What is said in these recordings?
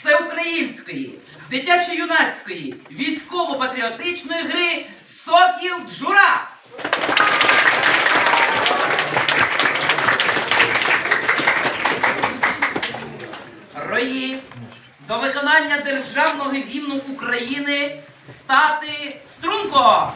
всеукраїнської, дитячо-юнацької, військово-патріотичної гри Сокіл Джура. Рої до виконання державного гімну України стати струнко.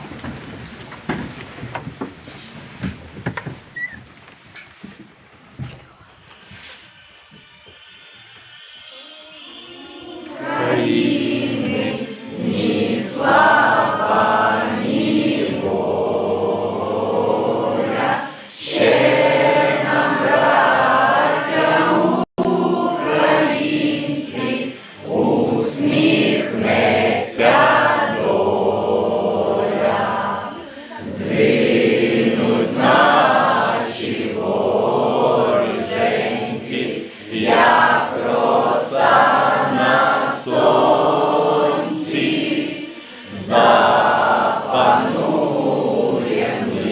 Прошу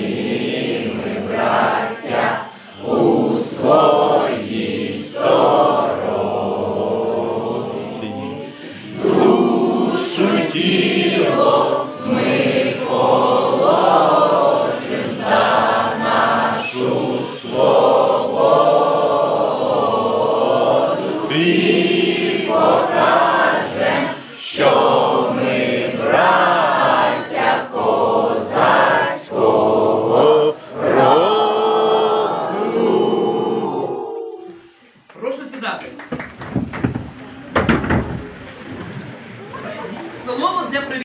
Слово для привітання.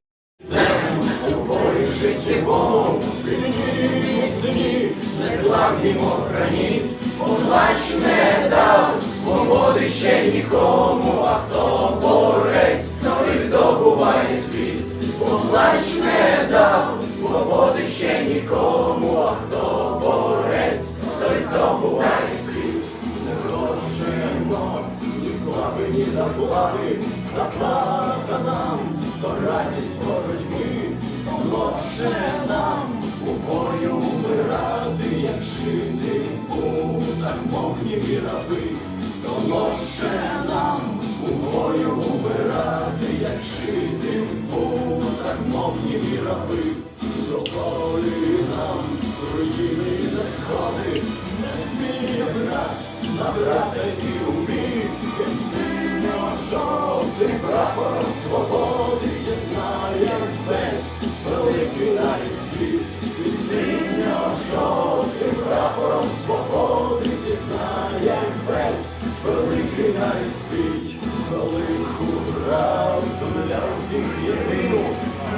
Незламнім охраніть, плащ не дав, свободи ще нікому, а хто борець, той здобуває світ. Плащ не дав, свободи ще нікому, ні заплати, заплата нам, то радість боротьби, солодше нам. У бою вмирати, як жити у так мовні раби, солодше нам. У бою вмирати, як жити у так мовні раби, до волі нам руїни не сходи, не сміє брат, на брата жовтий прапор свободи з'єднає весь великий навіть світ, і синьо жовтим прапором свободи з'єднає весь великий навіть світ, велику правду для всіх єдину,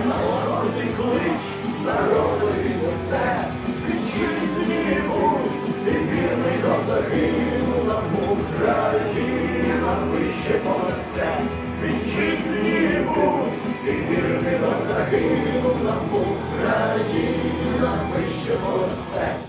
наш гордий клич, народові несе, вітчизні будь, ти вірний до загину, нам Україна вище понад все, вітчизні будь, ти вірний до загину, нам Україна вище все.